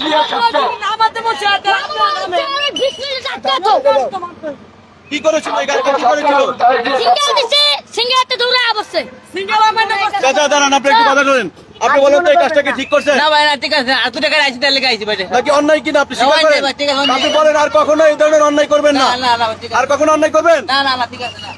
দুই হাজার সাতশো কি করেছিল এই গাড়িটা কি করেছিল? চাচা দাঁড়ান আপনি একটু কথা বলেন আপনি বলেন তো এই কাজটাকে ঠিক করছেন না ভাই না ঠিক আছে। আর টাকা আইছি তাহলে আইছি ভাই নাকি অন্যায় কিনা আপনি স্বীকার করেন? ভাই, ঠিক আছে, আপনি বলেন আর কখনো এই ধরনের অন্যায় করবেন না। না না আর কখনো অন্যায় করবেন? না না না ঠিক আছে না।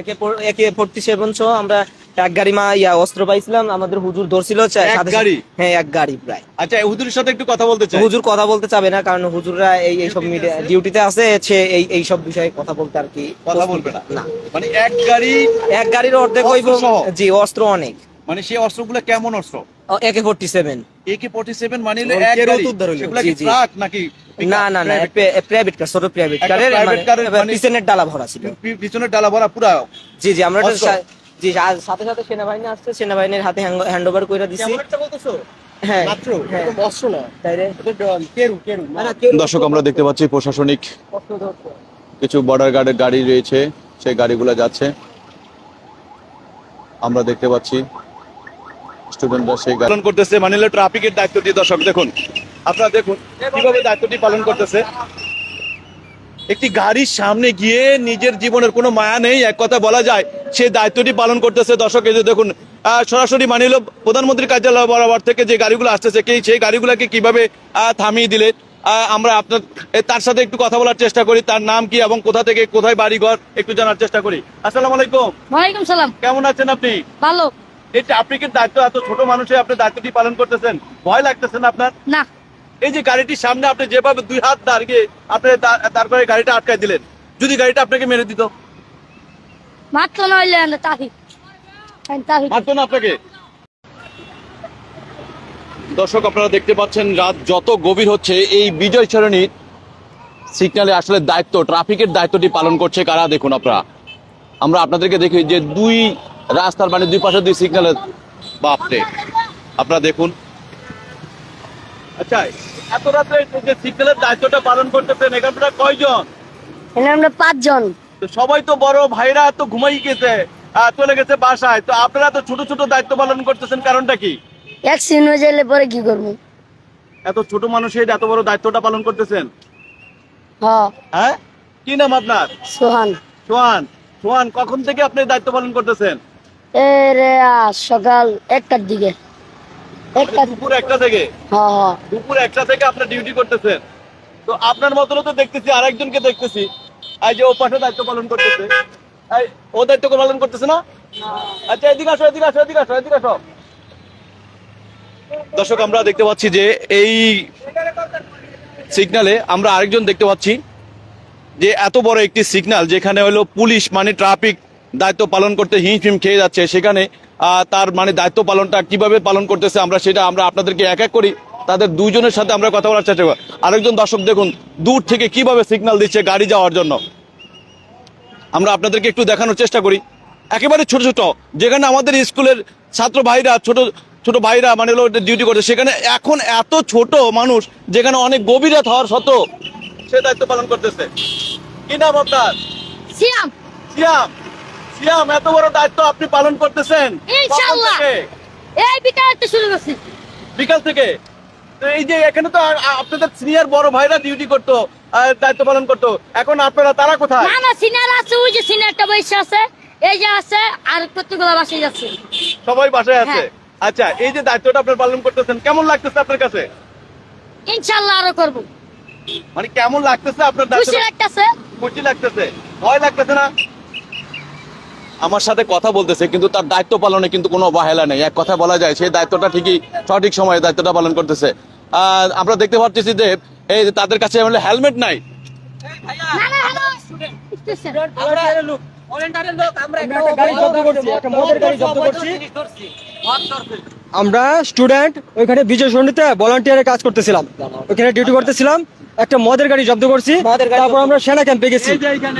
একে একে ফোর্টি সেভেন সহ আমরা এক গাড়ি মা ইয়া অস্ত্র পাইছিলাম আমাদের হুজুর ধরছিল এক গাড়ি? হ্যাঁ এক গাড়ি প্রায়। আচ্ছা হুজুরের সাথে একটু কথা বলতে চাই। হুজুর কথা বলতে চাবে না কারণ হুজুররা এই এই সব মিডিয়া ডিউটিতে আছে? সে এই এই সব বিষয়ে কথা বলতে আর কি কথা বলবে না। না। মানে এক গাড়ি এক গাড়ির অর্ধেক হইব জি অস্ত্র অনেক। মানে সেই অস্ত্রগুলো কেমন অস্ত্র? AK forty seven. AK forty seven মানে এক গাড়ি। সেগুলো কি ট্রাক নাকি না না না প্রাইভেট কার ছোট প্রাইভেট কারের car মানে- পিছনের ডালা ভরা ছিল। পিছনের ডালা ভরা পুরা জি জি আমরা জি সাথে সাথে সেনাবাহিনী আসছে সেনাবাহিনীর হাতে হ্যান্ড ওভার করে দিছি। হ্যাঁ হ্যাঁ। দর্শক আমরা দেখতে পাচ্ছি প্রশাসনিক কিছু বর্ডার গার্ডের গাড়ি রয়েছে সেই গাড়িগুলো যাচ্ছে। আমরা দেখতে পাচ্ছি স্টুডেন্টরা সেই গাড়ি পালন করতেছে মানে হলো ট্রাফিকের দায়িত্ব দিয়ে দর্শক দেখুন। আপনারা দেখুন কীভাবে দায়িত্বটি পালন করতেছে। একটি গাড়ির সামনে গিয়ে নিজের জীবনের কোনো মায়া নেই এক কথা বলা যায়। সে দায়িত্বটি পালন করতেছে। দর্শক এই যে দেখুন সরাসরি মানে হলো প্রধানমন্ত্রীর কার্যালয় বরাবর থেকে যে গাড়িগুলো আসতেছে কি সেই গাড়িগুলোকে কীভাবে থামিয়ে দিলে আমরা আপনার তার সাথে একটু কথা বলার চেষ্টা করি। তার নাম কি এবং কোথা থেকে কোথায় বাড়ি ঘর একটু জানার চেষ্টা করি। আসসালামু আলাইকুম। ওয়ালাইকুম সালাম। কেমন আছেন আপনি? ভালো। এই ট্রাফিকের দায়িত্ব এত ছোট মানুষে আপনি দায়িত্বটি পালন করতেছেন? ভয় লাগতেছে না আপনার? না। এই যে গাড়িটির সামনে আপনি যেভাবে দুই হাত দাঁড়িয়ে আপনি তারপরে গাড়িটা আটকায় দিলেন যদি গাড়িটা আপনাকে মেরে দিত? মারতো না আপনাকে? দর্শক আপনারা দেখতে পাচ্ছেন রাত যত গভীর হচ্ছে এই বিজয় সরণির সিগন্যালে আসলে দায়িত্ব ট্রাফিকের দায়িত্বটি পালন করছে কারা? দেখুন আপনারা। আমরা আপনাদেরকে দেখি যে দুই রাস্তার মানে দুই পাশে দুই সিগন্যালে বাপরে। আপনারা দেখুন আচ্ছা এত এই যে সিগন্যালের দায়িত্বটা পালন করতেছেন এখানে আপনারা কয়জন? এখানে আমরা পাঁচজন। তো সবাই তো বড় ভাইরা তো ঘুমাই গেছে চলে গেছে বাসায়। তো আপনারা তো ছোট ছোট দায়িত্ব পালন করতেছেন কারণটা কি? অ্যাক্সিডেন্ট হয়ে গেলে পরে কি করব? এত ছোট মানুষের এত বড় দায়িত্বটা পালন করতেছেন? হ্যাঁ? কি নাম আপনার? সোহান। সোহান। সোহান কখন থেকে আপনি দায়িত্ব পালন করতেছেন? এ রে সকাল একটার দিকে। দুপুর একটা থেকে? হ হ দুপুর একটা থেকে আপনার ডিউটি করতেছেন। তো আপনার মতনও তো দেখতেছি আরেকজনকে দেখতেছি। এই যে ও পাশে দায়িত্ব পালন করতেছে। এই, ও দায়িত্ব পালন করতেছে না? আচ্ছা এদিকে আসো এদিকে আসো এদিকে আসো এদিকে আসো। দর্শক আমরা দেখতে পাচ্ছি যে এই সিগনালে আমরা আরেকজন দেখতে পাচ্ছি যে এত বড় একটি সিগন্যাল যেখানে হলো পুলিশ মানে ট্রাফিক দায়িত্ব পালন করতে হিমফিম খেয়ে যাচ্ছে। সেখানে তার মানে দায়িত্ব পালনটা কীভাবে পালন করতেছে আমরা সেটা আমরা আপনাদেরকে এক এক করি। তাদের দুইজনের সাথে আমরা কথা বলার চেষ্টা করি আরেকজন দর্শক দেখুন দূর থেকে কীভাবে সিগন্যাল দিচ্ছে গাড়ি যাওয়ার জন্য। আমরা আপনাদেরকে একটু দেখানোর চেষ্টা করি। একেবারে ছোট ছোট যেখানে আমাদের স্কুলের ছাত্র ভাইরা ছোট ছোট ভাইরা মানে হলো ডিউটি করছে সেখানে এখন এত ছোট মানুষ যেখানে অনেক গভীর রাত হওয়ার সত্ত্বেও সে দায়িত্ব পালন করতেছে। কি নাম আপনার? সিয়াম। সিয়াম। সিয়াম এত বড় দায়িত্ব আপনি পালন করতেছেন। ইনশাআল্লাহ। এই বিকালে তো শুরু করছি। বিকাল থেকে? তো এই যে এখানে তো আপনাদের সিনিয়র বড় ভাইরা ডিউটি করতো দায়িত্ব পালন করতো। এখন আপনারা তারা কোথায়? না না সিনিয়র আছে ওই যে সিনিয়রটা বসে আছে এই যে আছে আর প্রত্যেকগুলো বাসায় যাচ্ছে। সবাই বাসায় আছে? হ্যাঁ। আচ্ছা এই যে দায়িত্বটা আপনার পালন করতেছেন কেমন লাগতেছে আপনার কাছে? ইনশাল্লাহ আরও করব। মানে কেমন লাগতেছে আপনার খুশি লাগতেছে। খুশি লাগতেছে। ভয় লাগতেছে না? আমার সাথে কথা বলতেছে, কিন্তু তার দায়িত্ব পালনে কিন্তু কোনো অবহেলা নেই। এক কথা বলা যায়, সেই দায়িত্বটা ঠিকই সঠিক সময়ে দায়িত্বটা পালন করতেছে। আমরা দেখতে পাচ্ছি যে, এই তাদের কাছে হেলমেট নাই। আমরা স্টুডেন্ট, ওইখানে বিজয় সন্ধিতে ভলান্টিয়ারের কাজ করতেছিলাম। ওইখানে ডিউটি করতেছিলাম। একটা মদের গাড়ি জব্দ করছি তারপর আমরা সেনা ক্যাম্পে গেছি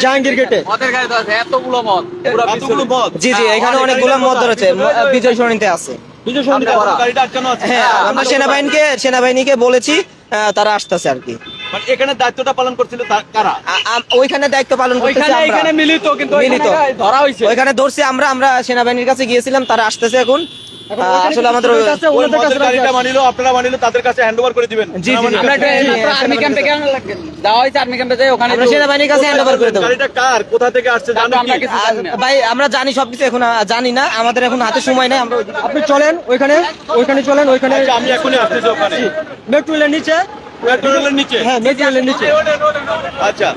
জাহাঙ্গীর গেটে। মদের গাড়ি তো আছে এতগুলো মদ এতগুলো মদ। জি জি এখানে অনেকগুলো মদ ধরেছে বিজয় সরণিতে আছে। হ্যাঁ আমরা সেনাবাহিনীকে সেনাবাহিনীকে বলেছি আহ, তারা আসতেছে আর কি। মানে এখানে দায়িত্বটা পালন করছিল কারা? ওইখানে দায়িত্ব পালন করতেছি এখানে মিলিত কিন্তু মিলিত। ধরা হয়েছে ওইখানে ধরছি আমরা আমরা সেনাবাহিনীর কাছে গিয়েছিলাম তারা আসতেছে এখন। আসলে আমাদের ওই ওনাদের কাছে মদের গাড়িটা মানিলো আপনারা মানিলো তাদের কাছে হ্যান্ড করে দিবেন। জি, জি, জি। আমরা একটা জি, মাত্র জি, আর্মি ক্যাম্পে কেন লাগবে যাওয়া হয়েছে আর্মি ক্যাম্পে যাই ওখানে আমরা সেনাবাহিনীর কাছে হ্যান্ড করে দেবো। গাড়িটা কার? কোথা থেকে আসছে? তা তো জানেন আমরা কি জানি ভাই আমরা জানি সবকিছু এখন জানি না। আমাদের এখন হাতে সময় নেই আমরা আপনি চলেন ওইখানে ওইখানে চলেন ওইখানে আচ্ছা, আমি এখনই আসতেছি ওখানে। মেট্রো নিচে। মেট্রো রেলের নিচে? হ্যাঁ নিচে। আচ্ছা।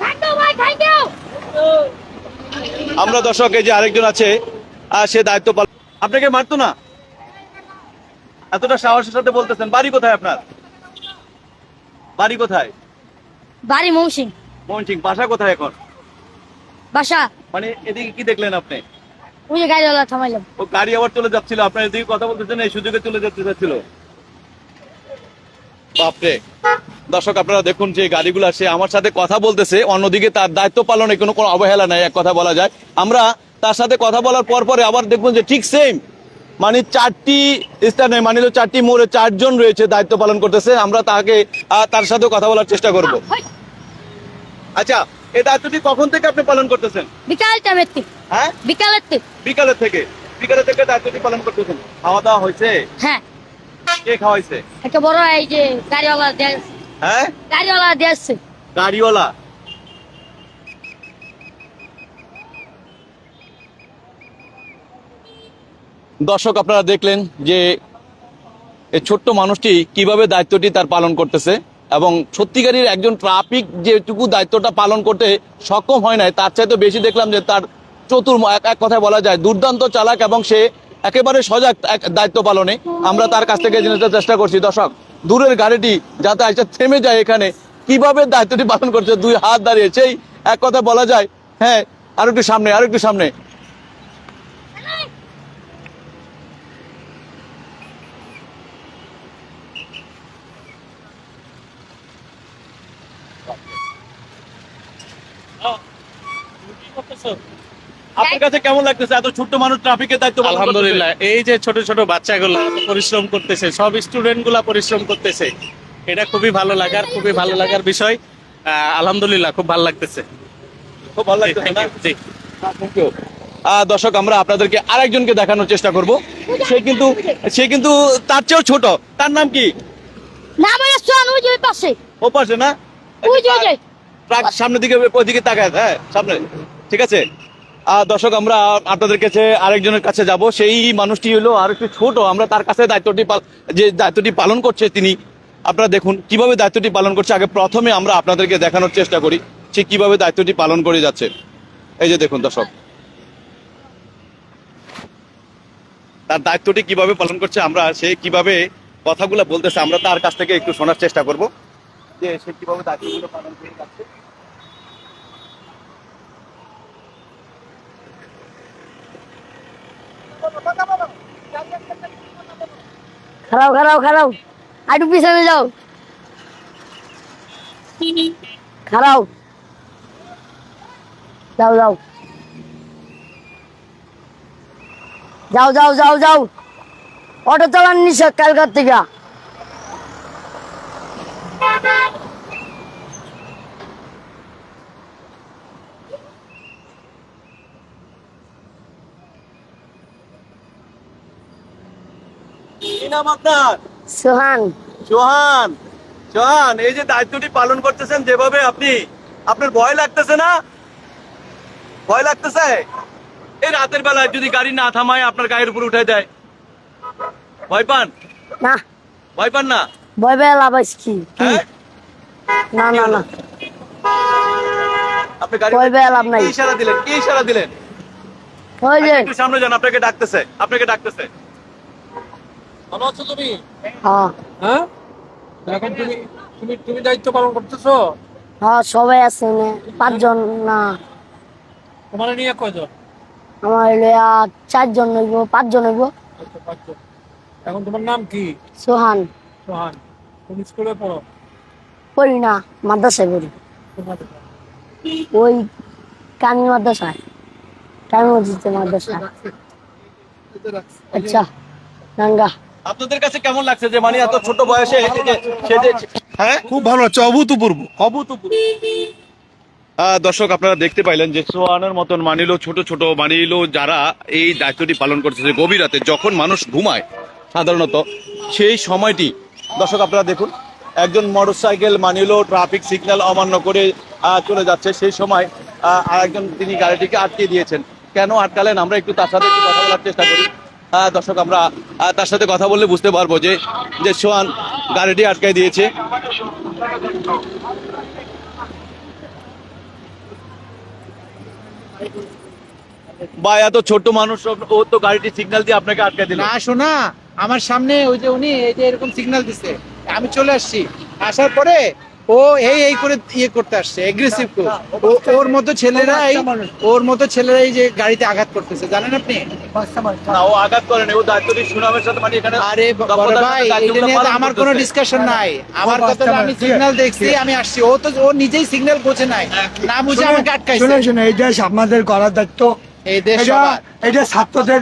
থ্যাংক ইউ ভাই থ্যাংক ইউ আমরা দর্শক এই যে আরেকজন আছে আর সে দায়িত্ব পালন আপনাকে মারতো না? এতটা সাহসের সাথে বলতেছেন বাড়ি কোথায় আপনার? বাড়ি কোথায়? বাড়ি মৌসিং মোহন সিং বাসা কোথায় এখন? বাসা। মানে এদিকে কি দেখলেন আপনি? ওই যে গাড়িওয়ালা থামাইলাম। ও গাড়ি আবার চলে যাচ্ছিল আপনার এদিকে কথা বলতেছেন এই সুযোগে চলে যেতে যাচ্ছিল বাপরে। দর্শক আপনারা দেখুন যে গাড়িগুলো সে আমার সাথে কথা বলতেছে অন্যদিকে তার দায়িত্ব পালনে কোনো কোনো অবহেলা নাই এক কথা বলা যায়। আমরা তার সাথে কথা বলার পর পরে আবার দেখবেন যে ঠিক সেম মানে চারটি স্থানে মানে চারটি মোড়ে চারজন রয়েছে দায়িত্ব পালন করতেছে। আমরা তাকে তার সাথে কথা বলার চেষ্টা করব। হই, আচ্ছা এই দায়িত্বটি কখন থেকে আপনি পালন করতেছেন? বিকাল টাইমের থেকে হ্যাঁ? বিকালের থেকে বিকালের থেকে। বিকালের থেকে দায়িত্বটি পালন করতেছেন। খাওয়া দাওয়া হয়েছে? হ্যাঁ। কে খাওয়াইছে? একটা বড় এই যে গাড়িওয়ালা দিয়ে হ্যাঁ? গাড়িওয়ালা দিয়ে গাড়িওয়ালা? দর্শক, আপনারা দেখলেন যে এই ছোট্ট মানুষটি কীভাবে দায়িত্বটি তার পালন করতেছে এবং সত্যিকারের একজন ট্রাফিক যেটুকু দায়িত্বটা পালন করতে সক্ষম হয় নাই, তার চাইতে বেশি দেখলাম যে তার চতুর এক কথায় বলা যায়, দুর্দান্ত চালাক এবং সে একেবারে সজাগ দায়িত্ব পালনে। আমরা তার কাছ থেকে জিনিসটা চেষ্টা করছি। দর্শক, দূরের গাড়িটি যাতে এসে থেমে যায় এখানে, কীভাবে দায়িত্বটি পালন করছে, দুই হাত দাঁড়িয়ে, সেই এক কথা বলা যায়। হ্যাঁ আর একটু সামনে আর একটু সামনে। আপনার কাছে কেমন লাগতেছে? এত ছোট্ট মানুষ ট্রাফিকের দায়িত্ব আলহামদুলিল্লাহ এই যে ছোট ছোট বাচ্চাগুলো পরিশ্রম করতেছে সব স্টুডেন্টগুলা পরিশ্রম করতেছে এটা খুবই ভালো লাগার খুবই ভালো লাগার বিষয়। আলহামদুলিল্লাহ খুব ভালো লাগতেছে। খুব ভালো লাগতেছে না? জি. দর্শক আমরা আপনাদেরকে আরেকজনকে দেখানোর চেষ্টা করব। সে কিন্তু সে কিন্তু তার চেয়েও ছোট। তার নাম কি? না শোন ওই যে পাশে। ও পাশে না? ওই যে। ট্রাক সামনের দিকে, ওইদিকে তাকায় হ্যাঁ সামনে। ঠিক আছে? আর দর্শক, আমরা আপনাদের কাছে আরেকজনের কাছে যাব। সেই মানুষটি হলো আর একটু ছোট। আমরা তার কাছে দায়িত্বটি যে দায়িত্বটি পালন করছে তিনি, আপনারা দেখুন কীভাবে দায়িত্বটি পালন করছে। আগে প্রথমে আমরা আপনাদেরকে দেখানোর চেষ্টা করি সে কীভাবে দায়িত্বটি পালন করে যাচ্ছে। এই যে দেখুন দর্শক। তার দায়িত্বটি কীভাবে পালন করছে, আমরা সে কীভাবে কথাগুলো বলতেছে, আমরা তার কাছ থেকে একটু শোনার চেষ্টা করব। যে কীভাবে দায়িত্বগুলো পালন করে যাচ্ছে। খারাপ খারাপ খারাপ আরেকটু পিছনে যাও। খারাপ যাও যাও। যাও যাও যাও যাও। অটো চালান নিষেধ কালকার থেকে। নাম আপনার? সোহান। সোহান। সোহান এই যে দায়িত্বটি পালন করতেছেন যেভাবে আপনি আপনার ভয় লাগতেছে না? ভয় লাগতেছে? এই রাতের বেলায় যদি গাড়ি না থামায় আপনার গায়ের উপর উঠে দেয় ভয় পান? না। ভয় পান না? ভয় পেয়ে লাভ আছে কি? হ্যাঁ? না না না। আপনি গাড়ি ভয় পেয়ে লাভ নাই। ইশারা দিলেন? কি ইশারা দিলেন? ওই যে একটু সামনে যান আপনাকে ডাকতেছে আপনাকে ডাকতেছে। ভালো আছো তুমি? হ্যাঁ। হ্যাঁ? এখন তুমি তুমি তুমি দায়িত্ব পালন করতেছো? হ্যাঁ সবাই আছে পাঁচজন না। তোমার নিয়ে কয়জন? আমার আর চারজন হইব পাঁচজন হইব। আচ্ছা, এখন তোমার নাম কি? সোহান। সোহান। তুমি স্কুলে পড়ো? পড়ি না মাদ্রাসায় পড়ি। ওই কামি মাদ্রাসায়। কামি মসজিদে মাদ্রাসায়। আচ্ছা। নাঙ্গা আপনাদের কাছে কেমন লাগছে যে মানে এত ছোট বয়সে যে- যে হ্যাঁ? খুব ভালো লাগছে অভূতপূর্ব। অভূতপূর্ব। দর্শক আপনারা দেখতে পাইলেন যে সোয়ানের মতন মানিলো ছোট ছোট মানিলো যারা এই দায়িত্বটি পালন করতেছে গভীর রাতে। যখন মানুষ ঘুমায় সাধারণত সেই সময়টি দর্শক আপনারা দেখুন একজন মোটরসাইকেল মানিলো ট্রাফিক সিগন্যাল অমান্য করে চলে যাচ্ছে। সেই সময় আহ, আরেকজন তিনি গাড়িটিকে আটকে দিয়েছেন। কেন আটকালেন? আমরা একটু তার সাথে একটু কথা বলার চেষ্টা করি। দর্শক, আমরা তার সাথে কথা বললে বুঝতে পারব যে যে সোয়ান গাড়িটি আটকাই দিয়েছে। বা এত ছোট মানুষ, ও তো গাড়িটি সিগন্যাল দিয়ে আপনাকে আটকে দিল। না আমার সামনে ওই যে উনি, এই যে এরকম সিগন্যাল দিছে। আমি চলে আসছি। আসার পরে ও এই এই করে ইয়ে করতে আসছে এগ্রেসিভ ওর মতো ছেলেরাই ওর মতো ছেলেরাই যে গাড়িতে আঘাত করতেছে জানেন আপনি? না ও আঘাত করেন ও দায়িত্বটি সুনামের সাথে মানে এখানে আরে বড় ভাই সাথে এটা নিয়ে আমার কোনো। ডিসকাশন নাই। আমার কথা আমি সিগন্যাল দেখছি আমি আসছি। ও তো ও নিজেই সিগন্যাল বোঝে নাই। না বুঝে আমাকে আটকাইছে। শুনে শুনে এই দেশ আপনাদের করার দায়িত্ব। এই দেশ এটা ছাত্রদের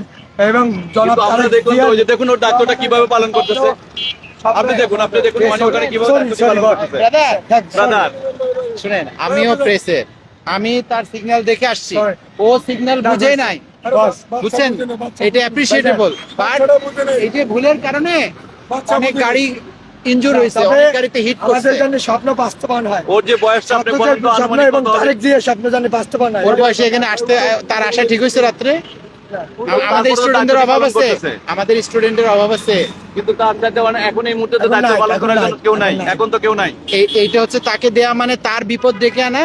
এবং জনাব কিন্তু দেখুন ওই যে দেখুন ওর দায়িত্বটা কীভাবে পালন করতেছে। আপনি দেখুন আপনি দেখুন মানে ওখানে ব্রাদার ব্রাদার। শুনেন আমিও প্রেসের আমি তার সিগন্যাল দেখে আসছি। ও সিগন্যাল বুঝেই নাই। বুঝছেন? এটা অ্যাপ্রিসিয়েটেবল বাট এই যে ভুলের কারণে অনেক গাড়ি ইনজুর হয়েছে অনেক গাড়িতে হিট করছে। জন্য স্বপ্ন বাস্তবায়ন হয়। ওর যে বয়সটা আপনি বলেন স্বপ্ন এবং? তারেক জিয়ার স্বপ্ন জানি বাস্তবায়ন হয়। ওর বয়সে এখানে আসতে তার আশা ঠিক হয়েছে রাত্রে? আমাদের দায়িত্ব অভাব আছে। আমাদের স্টুডেন্টের অভাব আছে। কিন্তু তার দায়িত্ব মানে এখন এই মুহূর্তে তো দায়িত্ব পালন করার জন্য কেউ নাই এখন তো কেউ নাই। এইটা হচ্ছে তাকে দেয়া মানে তার বিপদ ডেকে আনা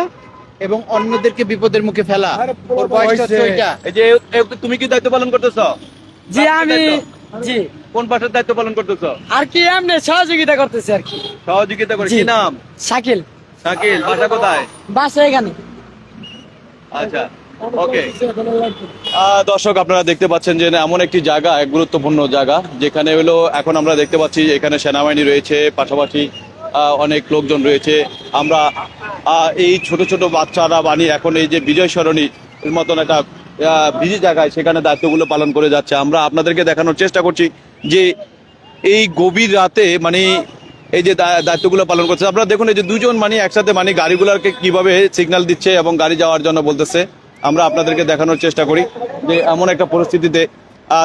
এবং অন্যদেরকে বিপদের মুখে ফেলা। ওর বয়সটা হচ্ছে ওইটা। এই যে তুমি কি দায়িত্ব পালন করতেছ? জি আমি জি। কোন পাশের দায়িত্ব পালন করতেছ? আর কি এমনি সহযোগিতা করতেছি আর কি। সহযোগিতা করে কি নাম? শাকিল। শাকিল বাসা কোথায়? বাসা এখানে। আচ্ছা। ওকে দর্শক, আপনারা দেখতে পাচ্ছেন যে এমন একটি জায়গা, এক গুরুত্বপূর্ণ জায়গা, যেখানে হলো, এখন আমরা দেখতে পাচ্ছি এখানে সেনাবাহিনী রয়েছে, পাশাপাশি অনেক লোকজন রয়েছে। আমরা এই ছোট ছোট বাচ্চারা বানিয়ে এখন এই যে বিজয় সরণি মতন একটা বিজি জায়গায়, সেখানে দায়িত্বগুলো পালন করে যাচ্ছে। আমরা আপনাদেরকে দেখানোর চেষ্টা করছি যে এই গভীর রাতে মানে এই যে দায়িত্বগুলো পালন করছে, আপনারা দেখুন এই যে দুজন মানে একসাথে মানে গাড়িগুলোকে কীভাবে সিগন্যাল দিচ্ছে এবং গাড়ি যাওয়ার জন্য বলতেছে। আমরা আপনাদেরকে দেখানোর চেষ্টা করি যে এমন একটা পরিস্থিতিতে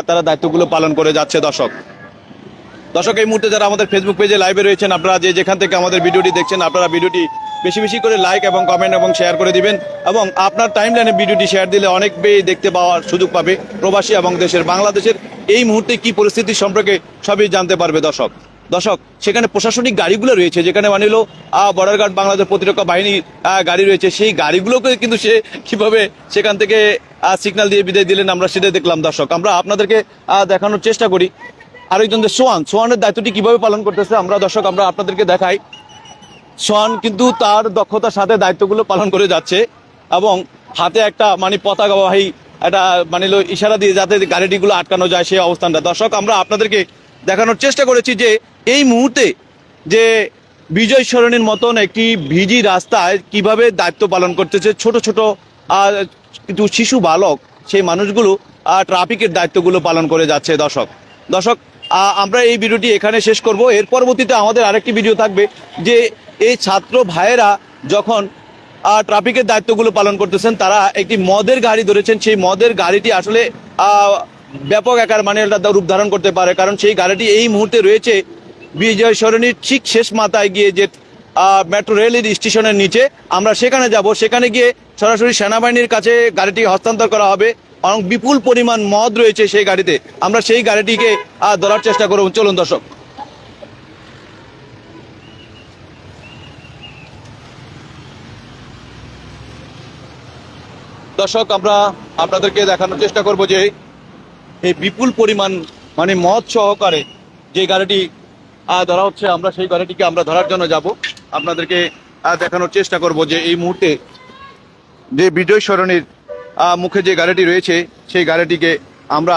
তারা দায়িত্বগুলো পালন করে যাচ্ছে দর্শক। দর্শক, এই মুহূর্তে যারা আমাদের ফেসবুক পেজে লাইভে রয়েছেন, আপনারা যে যেখান থেকে আমাদের ভিডিওটি দেখছেন, আপনারা ভিডিওটি বেশি বেশি করে লাইক এবং কমেন্ট এবং শেয়ার করে দিবেন এবং আপনার টাইম লাইনে ভিডিওটি শেয়ার দিলে অনেক বেশি দেখতে পাওয়ার সুযোগ পাবে প্রবাসী এবং দেশের, বাংলাদেশের এই মুহূর্তে কি পরিস্থিতি সম্পর্কে সবই জানতে পারবে দর্শক। দর্শক, সেখানে প্রশাসনিক গাড়িগুলো রয়েছে, যেখানে মানে হলো বর্ডার গার্ড বাংলাদেশ প্রতিরক্ষা বাহিনী গাড়ি রয়েছে। সেই গাড়িগুলোকে কিন্তু সে কীভাবে সেখান থেকে সিগন্যাল দিয়ে বিদায় দিলেন আমরা সেটা দেখলাম দর্শক। আমরা আপনাদেরকে দেখানোর চেষ্টা করি। আরেকজন যে সোয়ান। সোয়ানের দায়িত্বটি কীভাবে পালন করতেছে আমরা দর্শক, আমরা আপনাদেরকে দেখাই। সোয়ান কিন্তু তার দক্ষতার সাথে দায়িত্বগুলো পালন করে যাচ্ছে এবং হাতে একটা মানে পতাকাবাহী একটা মানে ইশারা দিয়ে যাতে গাড়িটিগুলো আটকানো যায় সেই অবস্থানটা। দর্শক, আমরা আপনাদেরকে দেখানোর চেষ্টা করেছি যে এই মুহূর্তে যে বিজয় সরণির মতন একটি ভিজি রাস্তায় কীভাবে দায়িত্ব পালন করতেছে ছোট ছোট কিন্তু শিশু বালক, সেই মানুষগুলো ট্রাফিকের দায়িত্বগুলো পালন করে যাচ্ছে দর্শক। দর্শক আমরা এই ভিডিওটি এখানে শেষ করব। এর পরবর্তীতে আমাদের আরেকটি ভিডিও থাকবে যে এই ছাত্র ভাইয়েরা যখন ট্রাফিকের দায়িত্বগুলো পালন করতেছেন, তারা একটি মদের গাড়ি ধরেছেন। সেই মদের গাড়িটি আসলে ব্যাপক আকার মানে রূপ ধারণ করতে পারে। কারণ সেই গাড়িটি এই মুহূর্তে রয়েছে বিজয় সরণির ঠিক শেষ মাথায় গিয়ে যে মেট্রো রেলের স্টেশনের নিচে, আমরা সেখানে যাব। সেখানে গিয়ে সরাসরি সেনাবাহিনীর কাছে গাড়িটি হস্তান্তর করা হবে এবং বিপুল পরিমাণ মদ রয়েছে সেই গাড়িতে। আমরা সেই গাড়িটিকে ধরার চেষ্টা করব। চলুন দর্শক। দর্শক, আমরা আপনাদেরকে দেখানোর চেষ্টা করব যে, এই বিপুল পরিমাণ মানে মদ সহকারে যে গাড়িটি ধরা হচ্ছে আমরা সেই গাড়িটিকে আমরা ধরার জন্য যাব। আপনাদেরকে দেখানোর চেষ্টা করব যে এই মুহূর্তে যে বিজয় সরণির মুখে যে গাড়িটি রয়েছে, সেই গাড়িটিকে আমরা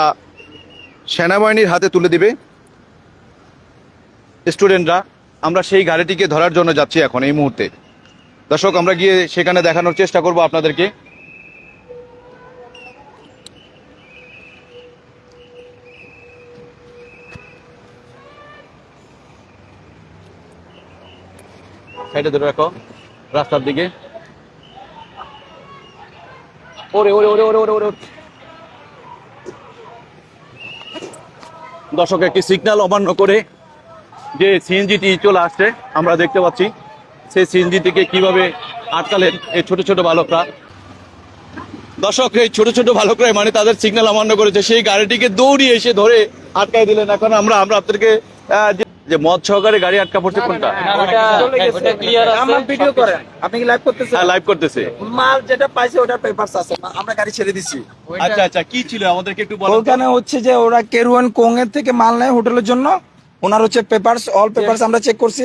সেনাবাহিনীর হাতে তুলে দিবে। স্টুডেন্টরা, আমরা সেই গাড়িটিকে ধরার জন্য যাচ্ছি এখন এই মুহূর্তে। দর্শক, আমরা গিয়ে সেখানে দেখানোর চেষ্টা করব আপনাদেরকে। সাইডে ধরে রাখো, রাস্তার দিকে। ওরে ওরে ওরে ওরে ওরে ওরে। দর্শক, একটি সিগন্যাল অমান্য করে যে সিএনজিটি চলে আসছে, আমরা দেখতে পাচ্ছি সেই সিএনজি থেকে কীভাবে আটকালেন এই ছোট ছোট বালকরা। দর্শক, এই ছোট ছোট বালকরা মানে তাদের সিগন্যাল অমান্য করেছে। সেই গাড়িটিকে দৌড়িয়ে এসে ধরে আটকাই দিলেন। এখন আমরা আমরা আপনাদেরকে যে- মদ সহকারে গাড়ি আটকা পড়ছে কোনটা? আমার ভিডিও করেন। আপনি কি লাইভ করতেছেন? লাইভ করতেছে। মাল যেটা পাইছে ওটার পেপারস আছে। আমরা গাড়ি ছেড়ে দিছি। আচ্ছা আচ্ছা কি ছিল? আমাদেরকে একটু বলো ওখানে হচ্ছে যে ওরা কেরুয়ান কোংয়ের থেকে মাল নেয় হোটেলের জন্য। ওনার হচ্ছে পেপারস অল পেপারস আমরা চেক করছি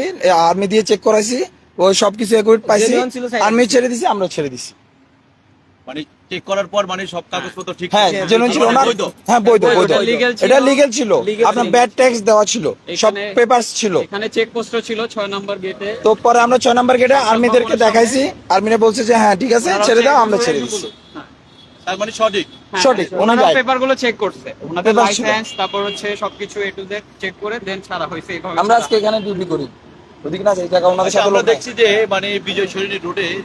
আর্মি দিয়ে চেক করাইছি। ওই সবকিছু একুইট পাইছি? আর্মি ছেড়ে দিছি আমরা ছেড়ে দিছি। মানে চেক করার পর মানে সব কাগজপত্র ঠিক হ্যাঁ ছিল? জেনুইন ছিল ওনার হ্যাঁ বৈধ বৈধ এটা legal ছিল। আপনার ব্যাড ট্যাক্স দেওয়া ছিল। সব পেপারস ছিল। এখানে চেক পোস্ট ছিল ছয় নম্বর গেটে তো পরে আমরা ছয় নম্বর গেটে আর্মিদেরকে দেখাইছি। আর্মিরা বলছে যে হ্যাঁ ঠিক আছে ছেড়ে দাও আমরা ছেড়ে দিচ্ছি। তার মানে সঠিক। সঠিক ওনারা ওনারা পেপারগুলো চেক করছে। ওনাদের লাইসেন্স তারপর হচ্ছে সবকিছু এ টু জেড চেক করে দেন ছাড়া হয়েছে এইভাবে আমরা আজকে এখানে ডিউটি করি। ওদিকে না এই জায়গা ওনাদের আচ্ছা, সাথে আমরা দেখছি যে মানে বিজয় রোডে আহ,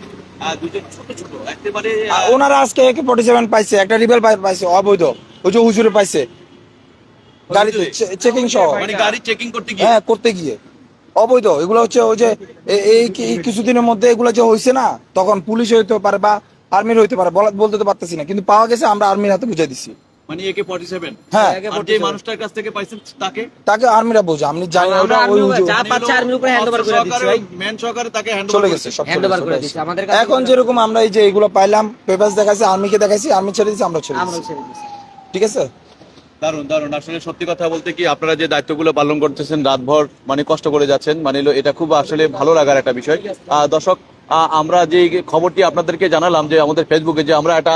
দুজন ছোট ছোট একেবারে ওনারা আজকে একে ফর্টি সেভেন পাইছে একটা পাইছে অবৈধ। ওই যে হুজুরে পাইছে। চেকিং সহ। মানে গাড়ি চেকিং করতে গিয়ে? হ্যাঁ করতে গিয়ে। অবৈধ। এগুলো হচ্ছে ওই যে এই কিছুদিনের মধ্যে এগুলো যে হয়েছে না তখন পুলিশ হইতে পারে বা আর্মির হইতে পারে বলা- বলতে তো পারতেছি না। কিন্তু পাওয়া গেছে আমরা আর্মির হাতে বুঝে দিছি। মানে একে হ্যাঁ। আর যে মানুষটার কাছ থেকে পাইছেন তাকে? তাকে আর্মিরা বোঝা আমি জানি না ওটা ওই যা পাচ্ছে আর্মির উপরে হ্যান্ড ওভার করে দিচ্ছি। ভাই ম্যান সহকারে তাকে হ্যান্ড চলে গেছে সব হ্যান্ড ওভার করে গেছে। আমাদের কাছে এখন যেরকম আমরা এই যে এগুলো পাইলাম দেখাইছি আর্মিকে দেখাইছি আর্মি ছেড়ে দিচ্ছি আমরা ছেড়ে ঠিক আছে? দারুণ দারুণ আসলে সত্যি কথা বলতে কি আপনারা যে দায়িত্বগুলো পালন করতেছেন রাতভর মানে কষ্ট করে যাচ্ছেন মানে এটা খুব আসলে ভালো লাগার একটা বিষয়। আহ, দর্শক আমরা যে খবরটি আপনাদেরকে জানালাম যে আমাদের ফেসবুকে যে আমরা একটা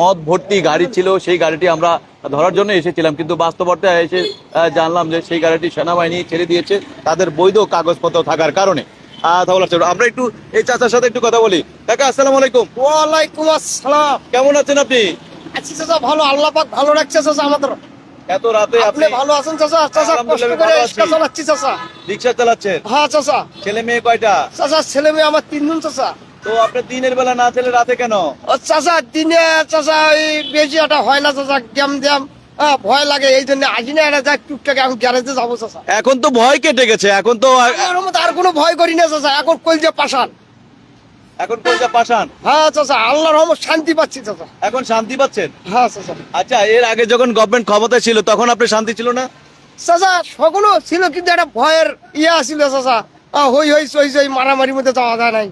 মদ ভর্তি গাড়ি ছিল সেই গাড়িটি আমরা ধরার জন্য এসেছিলাম। কিন্তু বাস্তবতে এসে জানলাম যে সেই গাড়িটি সেনাবাহিনী ছেড়ে দিয়েছে তাদের বৈধ কাগজপত্র থাকার কারণে। আমরা একটু এই চাচার সাথে একটু কথা বলি। কাকা আসসালামু আলাইকুম। ওয়ালাইকুম আসসালাম। কেমন আছেন আপনি? আছি চাচা ভালো। আল্লাহ পাক ভালো রাখছে চাচা আমাদের। এত রাতে আপনি ভালো আছেন চাচা? চাচা কষ্ট করে রিক্সা চালাচ্ছি চাচা। রিক্সা চালাচ্ছেন? হ্যাঁ চাচা। ছেলে মেয়ে কয়টা? চাচা ছেলে মেয়ে আমার তিনজন চাচা। তো আপনি দিনের বেলা না ছেলে রাতে কেন? চাচা দিনে চাচা এই বেশি একটা হয় না চাচা গ্যাম দ্যাম হ্যাঁ ভয় লাগে এই জন্য আজি না এটা যাই টুকটাক এখন গ্যারেজে যাব চাচা। এখন তো ভয় কেটে গেছে এখন তো আর কোনো ভয় করি না চাচা এখন যে পাশান। এখন কলজা পাশান হ্যাঁ চাচা আল্লাহর রহমত শান্তি পাচ্ছি চাচা। এখন শান্তি পাচ্ছেন? হ্যাঁ চাচা। আচ্ছা এর আগে যখন গভর্নমেন্ট ক্ষমতায় ছিল তখন আপনি শান্তি ছিল না? চাচা সকলও ছিল কিন্তু একটা ভয়ের ইয়ে আছিল চাচা। আহ, হই হই সই সই মারামারির মধ্যে যাওয়া যায় নাই।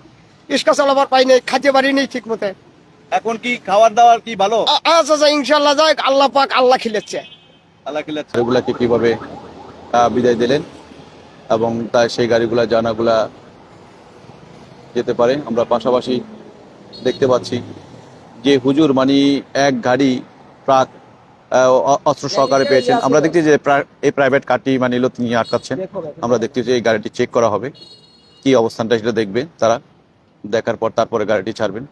ইস্কা চালাবার পাই নাই খাইতে পারি নাই ঠিক মতে এখন কি খাবার দাবার কি ভালো? আ- আ, চাচা ইনশাল্লাহ যাক আল্লাহ পাক আল্লাহ খিলেছে আল্লাহ কিল্লা এগুলাকে কীভাবে বিদায় দিলেন এবং তাই সেই গাড়িগুলা জানাগুলা যেতে পারে। আমরা পাশাপাশি দেখতে পাচ্ছি যে হুজুর মানে এক গাড়ি প্রাক অস্ত্র সহকারে পেয়েছেন। আমরা দেখছি যে এই প্রাইভেট কারটি মানে এলো তিনি আটকাচ্ছেন। আমরা দেখছি যে এই গাড়িটি চেক করা হবে। কি অবস্থানটা সেটা দেখবে তারা। দেখার পর তারপরে গাড়িটি ছাড়বেন।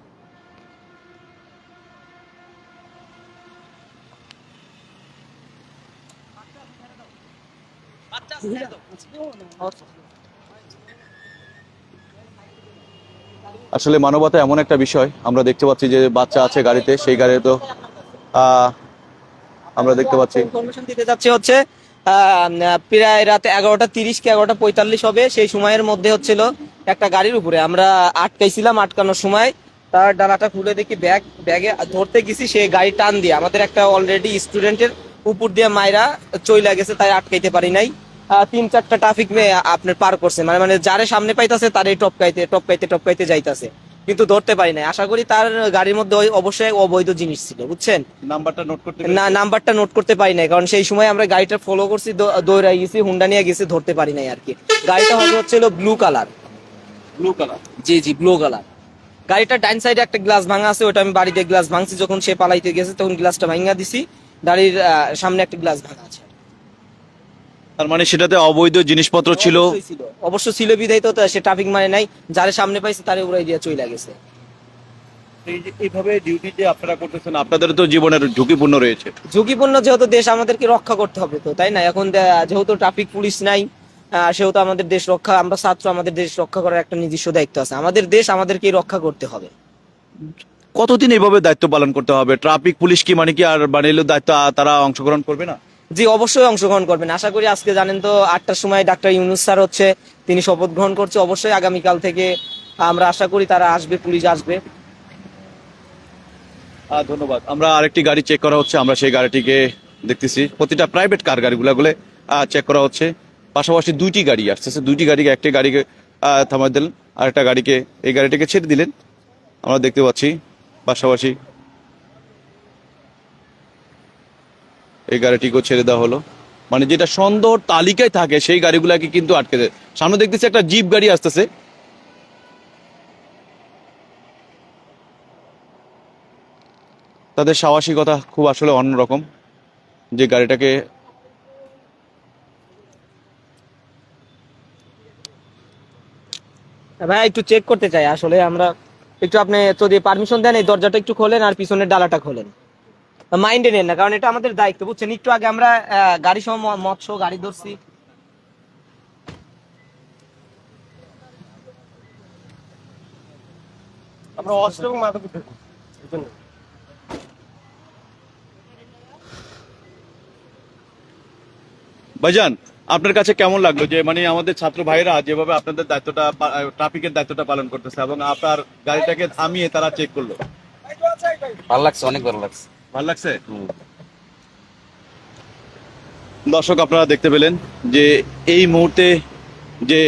আসলে মানবতা এমন একটা বিষয়, আমরা দেখতে পাচ্ছি যে বাচ্চা আছে গাড়িতে, সেই গাড়িতে তো আমরা দেখতে পাচ্ছি। দিতে হচ্ছে প্রায় রাতে এগারোটা তিরিশ কি এগারোটা পঁয়তাল্লিশ হবে, সেই সময়ের মধ্যে হচ্ছিল একটা গাড়ির উপরে। আমরা আটকাইছিলাম, আটকানোর সময় তার ডালাটা খুলে দেখি ব্যাগ, ব্যাগে ধরতে গেছি, সে গাড়ি টান দিয়ে। আমাদের একটা অলরেডি স্টুডেন্টের উপর দিয়ে মায়েরা চইলা গেছে, তাই আটকাইতে পারি নাই। তিন চারটা ট্রাফিক মেয়ে আপনার পার করছে। মানে মানে যারে সামনে পাইতাছে তারে টপকাইতে টপকাইতে টপকাইতে যাইতাছে। কিন্তু ধরতে পারি নাই। আশা করি তার গাড়ির মধ্যে ওই অবশ্যই অবৈধ জিনিস ছিল বুঝছেন? নাম্বারটা নোট করতে না নাম্বারটা নোট করতে পারি নাই কারণ সেই সময় আমরা গাড়িটা ফলো করছি দৌড়াই গেছি হুন্ডা নিয়ে গেছি ধরতে পারি নাই আর কি। গাড়িটা হবে হচ্ছিল ব্লু কালার ব্লু কালার জি জি ব্লু কালার গাড়িটা ডাইন সাইডে একটা গ্লাস ভাঙা আছে ওটা আমি বাড়িতে গ্লাস ভাঙছি যখন সে পালাইতে গেছে তখন গ্লাসটা ভাঙা দিছি। গাড়ির সামনে একটা গ্লাস ভাঙা আছে। তার মানে সেটাতে অবৈধ জিনিসপত্র ছিল। ছিল। অবশ্য ছিল বিধায় তো সে ট্রাফিক মানে নাই। যারে সামনে পাইছে তারে উড়াই দিয়ে চলে গেছে। এই যে এইভাবে ডিউটি যে আপনারা করতেছেন আপনাদের তো জীবনের ঝুঁকিপূর্ণ রয়েছে। ঝুঁকিপূর্ণ যেহেতু দেশ আমাদেরকে রক্ষা করতে হবে তো তাই না? এখন যেহেতু ট্রাফিক পুলিশ নাই সেহেতু আমাদের দেশ রক্ষা আমরা ছাত্র আমাদের দেশ রক্ষা করার একটা নিজস্ব দায়িত্ব আছে। আমাদের দেশ আমাদেরকেই রক্ষা করতে হবে। কতদিন এইভাবে দায়িত্ব পালন করতে হবে? ট্রাফিক পুলিশ কি মানে কি আর এলো দায়িত্ব তারা অংশগ্রহণ করবে না? জি, অবশ্যই অংশগ্রহণ করবেন। আশা করি আজকে জানেন তো, আটটার সময় ডাক্তার ইউনুস স্যার হচ্ছে, তিনি শপথ গ্রহণ করছে। অবশ্যই আগামীকাল থেকে আমরা আশা করি তারা আসবে, পুলিশ আসবে। ধন্যবাদ। আমরা আরেকটি গাড়ি চেক করা হচ্ছে, আমরা সেই গাড়িটিকে দেখতেছি। প্রতিটা প্রাইভেট কার গাড়িগুলো চেক করা হচ্ছে। পাশাপাশি দুইটি গাড়ি আসতেছে দুইটি গাড়িকে, একটি গাড়িকে থামাই দিলেন আর একটা গাড়িকে, এই গাড়িটিকে ছেড়ে দিলেন। আমরা দেখতে পাচ্ছি, পাশাপাশি এই গাড়িটিকেও ছেড়ে দেওয়া হলো। মানে যেটা সন্দেহ তালিকায় থাকে, সেই গাড়িগুলাকে কিন্তু আটকে দেয়। সামনে দেখতেছি একটা জিপ গাড়ি আসতেছে। তাদের সাহসিকতা খুব আসলে অন্যরকম। যে গাড়িটাকে ভাই, একটু চেক করতে চাই। আসলে আমরা একটু আপনি যদি পারমিশন দেন, এই দরজাটা একটু খোলেন আর পিছনের ডালাটা খোলেন। মাইন্ডে নেন না কারণ এটা আমাদের দায়িত্ব বুঝছেন? একটু আগে আমরা গাড়ি সহ মৎস্য গাড়ি ধরছি। আমরা অস্ত্র এবং মাদক ভাইজান আপনার কাছে কেমন লাগল যে মানে আমাদের ছাত্র ভাইরা যেভাবে আপনাদের দায়িত্বটা ট্রাফিকের দায়িত্বটা পালন করতেছে এবং আপনার গাড়িটাকে থামিয়ে তারা চেক করল? ভালো লাগছে অনেক ভালো লাগছে। ভালো লাগছে? দর্শক আপনারা দেখতে পেলেন যে এই মুহূর্তে যে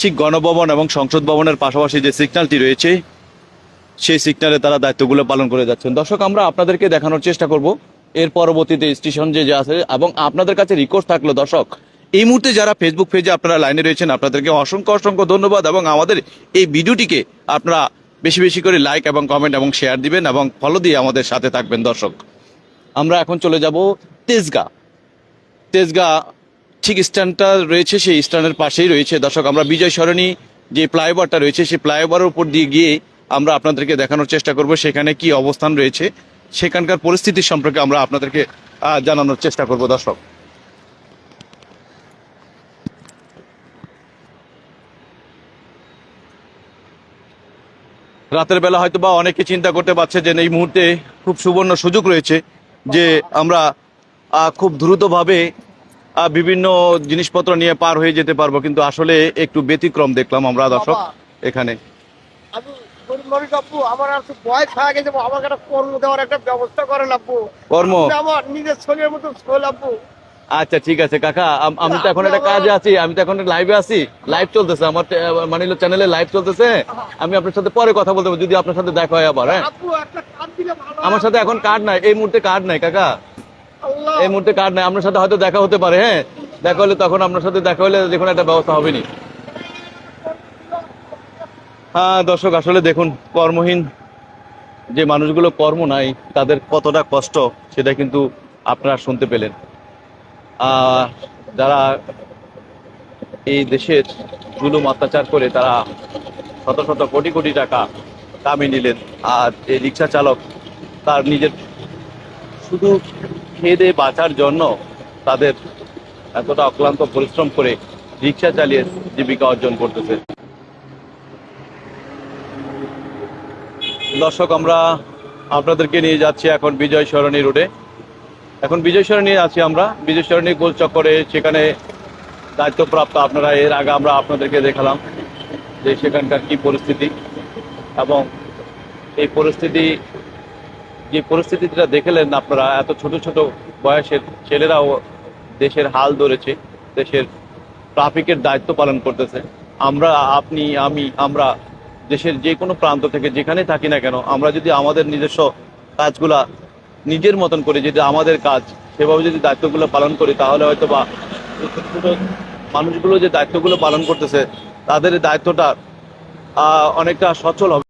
ঠিক গণভবন এবং সংসদ ভবনের পাশাপাশি যে সিগন্যালটি রয়েছে সেই সিগন্যালে তারা দায়িত্বগুলো পালন করে যাচ্ছেন। দর্শক আমরা আপনাদেরকে দেখানোর চেষ্টা করব। এর পরবর্তীতে স্টেশন যে যে আছে এবং আপনাদের কাছে রিকোয়েস্ট থাকল দর্শক এই মুহূর্তে যারা ফেসবুক পেজে আপনারা লাইনে রয়েছেন আপনাদেরকে অসংখ্য অসংখ্য ধন্যবাদ এবং আমাদের এই ভিডিওটিকে আপনারা বেশি বেশি করে লাইক এবং কমেন্ট এবং শেয়ার দিবেন এবং ফলো দিয়ে আমাদের সাথে থাকবেন দর্শক। আমরা এখন চলে যাব তেজগা। তেজগা ঠিক স্ট্যান্ডটা রয়েছে, সেই স্ট্যান্ডের পাশেই রয়েছে। দর্শক, আমরা বিজয় সরণী যে ফ্লাইওভারটা রয়েছে, সেই ফ্লাইওভারের উপর দিয়ে গিয়ে আমরা আপনাদেরকে দেখানোর চেষ্টা করব, সেখানে কি অবস্থান রয়েছে। সেখানকার পরিস্থিতি সম্পর্কে আমরা আপনাদেরকে জানানোর চেষ্টা করব দর্শক। রাতের বেলা হয়তো বা অনেকে চিন্তা করতে পারছে যে এই মুহূর্তে খুব সুবর্ণ সুযোগ রয়েছে যে আমরা খুব দ্রুতভাবে বিভিন্ন জিনিসপত্র নিয়ে পার হয়ে যেতে পারব। কিন্তু আসলে একটু ব্যতিক্রম দেখলাম আমরা দর্শক এখানে। কর্ম দেওয়ার একটা ব্যবস্থা করে আব্বু। কর্ম? আমার নিজের শরীরের মতো শোল আব্বু। আচ্ছা ঠিক আছে কাকা। আমি তো এখন একটা কাজে আছি আমি তো এখন লাইভে আছি। লাইভ চলতেছে আমার মানে চ্যানেলে লাইভ চলতেছে। আমি আপনার সাথে পরে কথা বলতে যদি আপনার সাথে দেখা হয় আবার হ্যাঁ? আমার সাথে এখন কার্ড নাই এই মুহূর্তে কার্ড নাই কাকা। এই মুহূর্তে কার্ড নাই আপনার সাথে হয়তো দেখা হতে পারে হ্যাঁ? দেখা হলে তখন আপনার সাথে দেখা হলে কোনো একটা ব্যবস্থা হবে নি হ্যাঁ দর্শক আসলে দেখুন কর্মহীন যে মানুষগুলো কর্ম নাই তাদের কতটা কষ্ট সেটা কিন্তু আপনারা শুনতে পেলেন। যারা এই দেশের জুলুম অত্যাচার করে তারা শত শত কোটি কোটি টাকা কামিয়ে নিলেন। আর এই রিক্সা চালক তার নিজের শুধু খেয়ে বাঁচার জন্য তাদের এতটা অক্লান্ত পরিশ্রম করে রিক্সা চালিয়ে জীবিকা অর্জন করতেছে। দর্শক, আমরা আপনাদেরকে নিয়ে যাচ্ছি এখন বিজয় সরণী রোডে। এখন বিজয় সরণী আছি আমরা। বিজয় সরণী গোল চক্করে সেখানে দায়িত্বপ্রাপ্ত আপনারা, এর আগে আমরা আপনাদেরকে দেখালাম যে সেখানকার কি পরিস্থিতি এবং এই পরিস্থিতি, যে পরিস্থিতিটা দেখলেন আপনারা, এত ছোট ছোট বয়সের ছেলেরাও দেশের হাল ধরেছে, দেশের ট্রাফিকের দায়িত্ব পালন করতেছে। আমরা, আপনি, আমি, আমরা দেশের যে কোনো প্রান্ত থেকে যেখানে থাকি না কেন, আমরা যদি আমাদের নিজস্ব কাজগুলা নিজের মতন করে যেটা আমাদের কাজ, সেভাবে যদি দায়িত্বগুলো পালন করি, তাহলে হয়তো বা মানুষগুলো যে দায়িত্বগুলো পালন করতেছে, তাদের দায়িত্বটা অনেকটা সচল হবে।